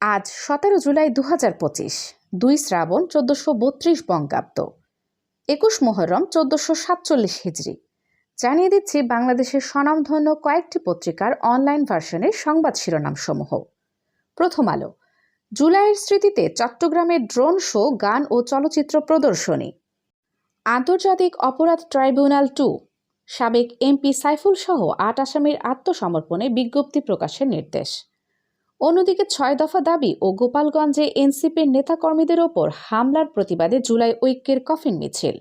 আজ সতেরো জুলাই দু হাজার পঁচিশ, দুই শ্রাবণ চোদ্দশো বত্রিশ বঙ্গাব্দ। একুশ মোহরম চোদ্দশো সাতচল্লিশ হিজড়ি। জানিয়ে দিচ্ছি বাংলাদেশের স্বনামধন্য কয়েকটি পত্রিকার অনলাইন ভার্সনের সংবাদ শিরোনামসমূহ। প্রথম আলো, জুলাইয়ের স্মৃতিতে চট্টগ্রামে ড্রোন শো, গান ও চলচ্চিত্র প্রদর্শনী। আন্তর্জাতিক অপরাধ ট্রাইব্যুনাল টু, সাবেক এমপি সাইফুল সহ আট আসামির আত্মসমর্পণে বিজ্ঞপ্তি প্রকাশের নির্দেশ। অন্যদিকে ছয় দফা দাবি ও গোপালগঞ্জে এনসিপির নেতাকর্মীদের ওপর হামলার প্রতিবাদে জুলাই ঐক্যের কফিন মিছিল।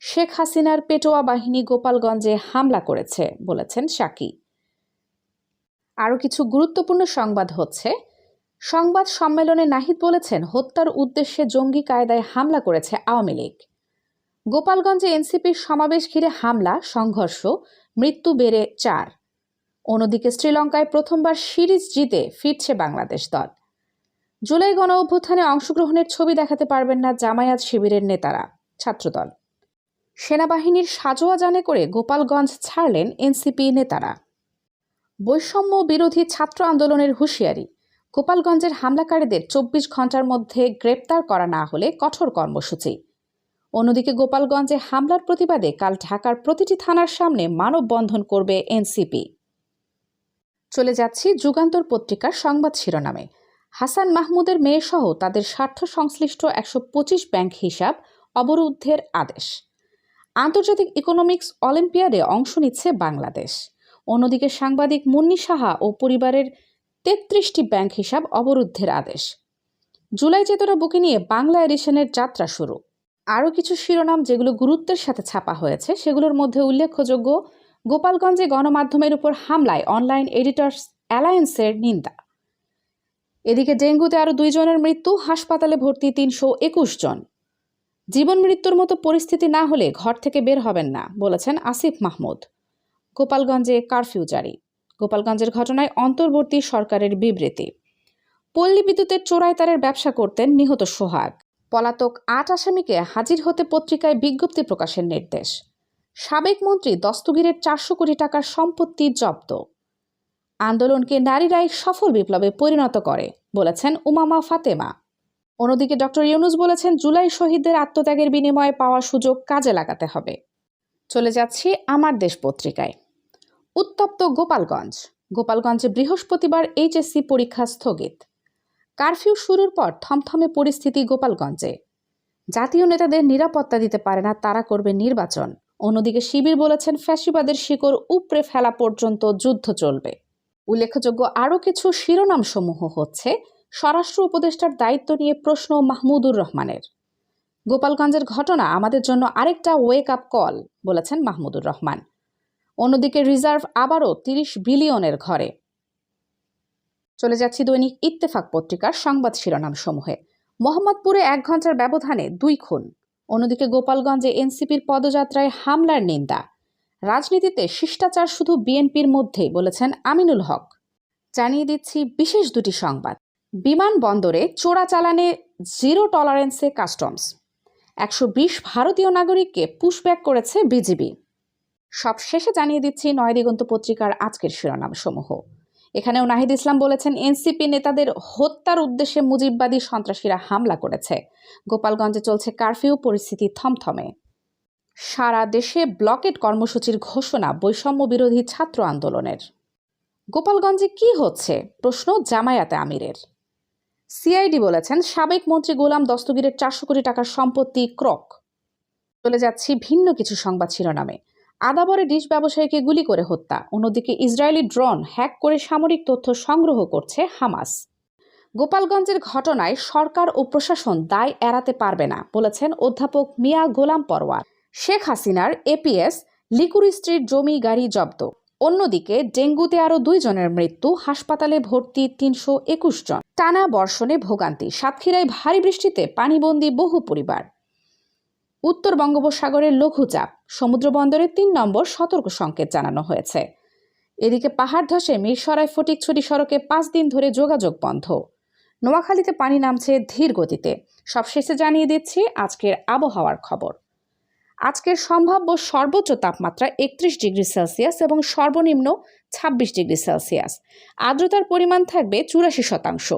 শেখ হাসিনার পেটোয়া বাহিনী গোপালগঞ্জে হামলা করেছে, বলেছেন সাকি। আরও কিছু গুরুত্বপূর্ণ সংবাদ হচ্ছে, সংবাদ সম্মেলনে নাহিদ বলেছেন হত্যার উদ্দেশ্যে জঙ্গি কায়দায় হামলা করেছে আওয়ামী লীগ। গোপালগঞ্জে এনসিপির সমাবেশ ঘিরে হামলা, সংঘর্ষ, মৃত্যু বেড়ে চার। অন্যদিকে শ্রীলঙ্কায় প্রথমবার সিরিজ জিতে ফিরছে বাংলাদেশ দল। জুলাই গণ অভ্যুত্থানে অংশগ্রহণের ছবি দেখাতে পারবেন না জামায়াত শিবিরের নেতারা, ছাত্রদল। সেনাবাহিনীর সাজোয়া জানে করে গোপালগঞ্জ ছাড়লেন এনসিপি নেতারা। বৈষম্য বিরোধী ছাত্র আন্দোলনের হুঁশিয়ারি, গোপালগঞ্জের হামলাকারীদের চব্বিশ ঘণ্টার মধ্যে গ্রেপ্তার করা না হলে কঠোর কর্মসূচি। অন্যদিকে গোপালগঞ্জে হামলার প্রতিবাদে কাল ঢাকার প্রতিটি থানার সামনে মানববন্ধন করবে এনসিপি। চলে যাচ্ছি যুগান্তর পত্রিকার সংবাদ শিরোনামে। হাসান মাহমুদের মেয়েসহ তাদের স্বার্থ সংশ্লিষ্ট একশো পঁচিশ ব্যাংক হিসাব অবরুদ্ধের আদেশ। আন্তর্জাতিক ইকোনমিক্স অলিম্পিয়াডে অংশ নিচ্ছে বাংলাদেশ। অন্যদিকে সাংবাদিক মুন্নি সাহা ও পরিবারের তেত্রিশটি ব্যাংক হিসাব অবরুদ্ধের আদেশ। জুলাই চেতনা বুকে নিয়ে বাংলা এডিশনের যাত্রা শুরু। আরও কিছু শিরোনাম যেগুলো গুরুত্বের সাথে ছাপা হয়েছে, সেগুলোর মধ্যে উল্লেখযোগ্য গোপালগঞ্জে গণমাধ্যমের উপর হামলায় অনলাইন এডিটর্স অ্যালায়েন্সের নিন্দা। এদিকে ডেঙ্গুতে আরও দুইজনের মৃত্যু, হাসপাতালে ভর্তি তিনশো একুশ জন। জীবন মৃত্যুর মতো পরিস্থিতি না হলে ঘর থেকে বের হবেন না, বলেছেন আসিফ মাহমুদ, গোপালগঞ্জে কারফিউ জারি। গোপালগঞ্জের ঘটনায় অন্তর্বর্তী সরকারের বিবৃতি। পল্লী বিদ্যুতের চোরাই তারের ব্যবসা করতেন নিহত সোহাগ। পলাতক আট আসামিকে হাজির হতে পত্রিকায় বিজ্ঞপ্তি প্রকাশের নির্দেশ। সাবেক মন্ত্রী দস্তগীরের চারশো কোটি টাকার সম্পত্তি জব্দ। আন্দোলনকে নারীরাই সফল বিপ্লবে পরিণত করে, বলেছেন উমামা ফাতেমা। অন্যদিকে ডক্টর ইউনুস বলেছেন, জুলাই শহীদদের আত্মত্যাগের বিনিময়ে পাওয়া সুযোগ কাজে লাগাতে হবে। চলে যাচ্ছি আমার দেশ পত্রিকায়। উত্তপ্ত গোপালগঞ্জ। গোপালগঞ্জে বৃহস্পতিবার এইচএসসি পরীক্ষা স্থগিত। কারফিউ শুরুর পর থমথমে পরিস্থিতি গোপালগঞ্জে। জাতীয় নেতাদের নিরাপত্তা দিতে পারে না, তারা করবে নির্বাচন। অন্যদিকে শিবির বলেছেন ফ্যাসিবাদের শিকড় উপড়ে ফেলা পর্যন্ত যুদ্ধ চলবে। উল্লেখযোগ্য আরও কিছু শিরোনাম সমূহ হচ্ছে, স্বরাষ্ট্র উপদেষ্টার দায়িত্ব নিয়ে প্রশ্ন মাহমুদুর রহমানের। গোপালগঞ্জের ঘটনা, আমাদের জন্য আরেকটা ওয়েক আপ কল বলেছেন মাহমুদুর রহমান। অন্যদিকে রিজার্ভ আবারও তিরিশ বিলিয়নের ঘরে। চলে যাচ্ছি দৈনিক ইত্তেফাক পত্রিকার সংবাদ শিরোনাম সমূহে মোহাম্মদপুরে এক ঘণ্টার ব্যবধানে দুই খুন। অন্যদিকে গোপালগঞ্জে এনসিপির পদযাত্রায় হামলার নিন্দা। রাজনীতিতে শিষ্টাচার শুধু বিএনপির মধ্যেই, বলেছেন আমিনুল হক। জানিয়ে দিচ্ছি বিশেষ দুটি সংবাদ। বিমানবন্দরে চোরাচালানে জিরো টলারেন্সে কাস্টমস। একশো বিশ ভারতীয় নাগরিককে পুশব্যাক করেছে বিজিবি। সব শেষে জানিয়ে দিচ্ছি নয় দিগন্ত পত্রিকার আজকের শিরোনাম সমূহ এখানেও নাহিদ ইসলাম বলেছেন, এনসিপি নেতাদের হত্যার উদ্দেশ্যে মুজিববাদী সন্ত্রাসীরা হামলা করেছে। গোপালগঞ্জে চলছে কারফিউ, পরিস্থিতি থমথমে। সারা দেশে ব্লকেট কর্মসূচির ঘোষণা, বৈষম্য বিরোধী ছাত্র আন্দোলনের। গোপালগঞ্জে কি হচ্ছে? প্রশ্ন জামায়াতে আমিরের। সিআইডি বলেছেন, সাবেক মন্ত্রী গোলাম দস্তগীরের চারশো কোটি টাকার সম্পত্তি ক্রক। চলে যাচ্ছি ভিন্ন কিছু সংবাদ শিরোনামে। আদাবরে ডিশ ব্যবসায়ীকে গুলি করে হত্যা। অন্যদিকে ইসরায়েলি ড্রোন হ্যাক করে সামরিক তথ্য সংগ্রহ করছে হামাস। গোপালগঞ্জের ঘটনায় সরকার ও প্রশাসন দায় এড়াতে পারবে না, বলেছেন অধ্যাপক মিয়া গোলাম পরওয়ার। শেখ হাসিনার এপিএস, লিকুরি স্ট্রিট জমি, গাড়ি জব্দ। অন্যদিকে ডেঙ্গুতে আরও দুইজনের মৃত্যু, হাসপাতালে ভর্তি তিনশো একুশ জন। টানা বর্ষণে ভোগান্তি, সাতক্ষীরায় ভারী বৃষ্টিতে পানিবন্দী বহু পরিবার। উত্তর বঙ্গোপসাগরের লঘুচাপ সমুদ্র বন্দরে তিন নম্বর সতর্ক সংকেত জানানো হয়েছে। এদিকে পাহাড় ধসে মিরসরাই ফটিকছড়ি সড়কে পাঁচ দিন ধরে যোগাযোগ বন্ধ। নোয়াখালীতে পানি নামছে ধীর গতিতে। সবশেষে জানিয়ে দিচ্ছি আজকের আবহাওয়ার খবর। আজকের সম্ভাব্য সর্বোচ্চ তাপমাত্রা একত্রিশ ডিগ্রি সেলসিয়াস এবং সর্বনিম্ন ছাব্বিশ ডিগ্রি সেলসিয়াস। আর্দ্রতার পরিমাণ থাকবে চুরাশি শতাংশ।